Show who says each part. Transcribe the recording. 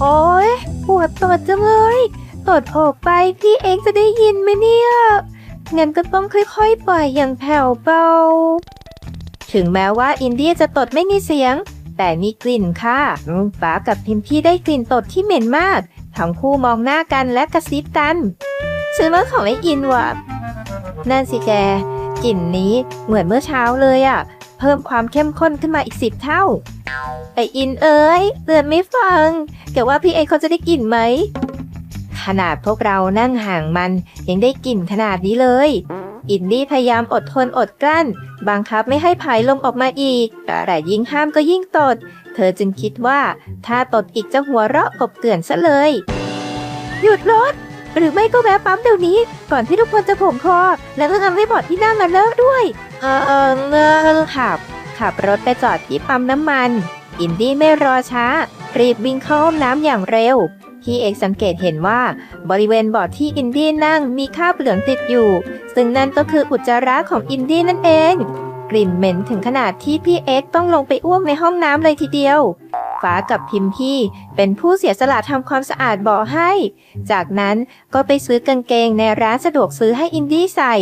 Speaker 1: โอ๊ยปวดตดจังเลยตดออกไปพี่เอ็กจะได้ยินไหมเนี่ยงั้นก็ต้องค่อยๆ ปล่อยอย่างแผ่วเบา ถึงแม้ว่าอินเดียจะตดไม่มีเสียง แต่มีกลิ่นค่ะฟ้ากับพิมพี่ได้กลิ่นตดที่เหม็นมากทั้งคู่มองหน้ากันและกระซิบกันฉันว่าของไอ้อินว่ะนั่นสิแกกลิ่นนี้เหมือนเมื่อเช้าเลยอะ่ะ เพิ่มความเข้มข้นขึ้นมาอีกสิบเท่า ไออินเอ้ยเตือนไม่ฟังแกว่าพี่เอเขาจะได้กลิ่นไหม ขนาดพวกเรานั่งห่างมันยังได้กลิ่นขนาดนี้เลย อินดี้พยายามอดทนอดกลั้น บังคับไม่ให้ผายลมออกมาอีก แต่ยิ่งห้ามก็ยิ่งตด เธอจึงคิดว่าถ้าตดอีกจะหัวเราะกบเกลื่อนซะเลย หยุดรถ หรือไม่ก็แวะปั๊มเดี๋ยวนี้ ก่อนที่ทุกคนจะผมคอ แล้วก็ทำให้บอดที่นั่งมาเลิกด้วย เออเออเออขับ ขับรถไปจอดที่ปั๊มน้ำมัน อินดี้ไม่รอช้า รีบวิ่งเข้าห้องน้ำอย่างเร็ว พี่เอกสังเกตเห็นว่า บริเวณบอร์ดที่อินดี้นั่งมีคราบเหลืองติดอยู่ ซึ่งนั่นก็คืออุจจาระของอินดี้นั่นเอง กลิ่นเหม็นถึงขนาดที่พี่เอกต้องลงไปอ้วกในห้องน้ำเลยทีเดียว ฟ้ากับพิมพี่ เป็นผู้เสียสละทำความสะอาดบ่อให้ จากนั้นก็ไปซื้อกางเกงในร้านสะดวกซื้อให้อินดี้ใส่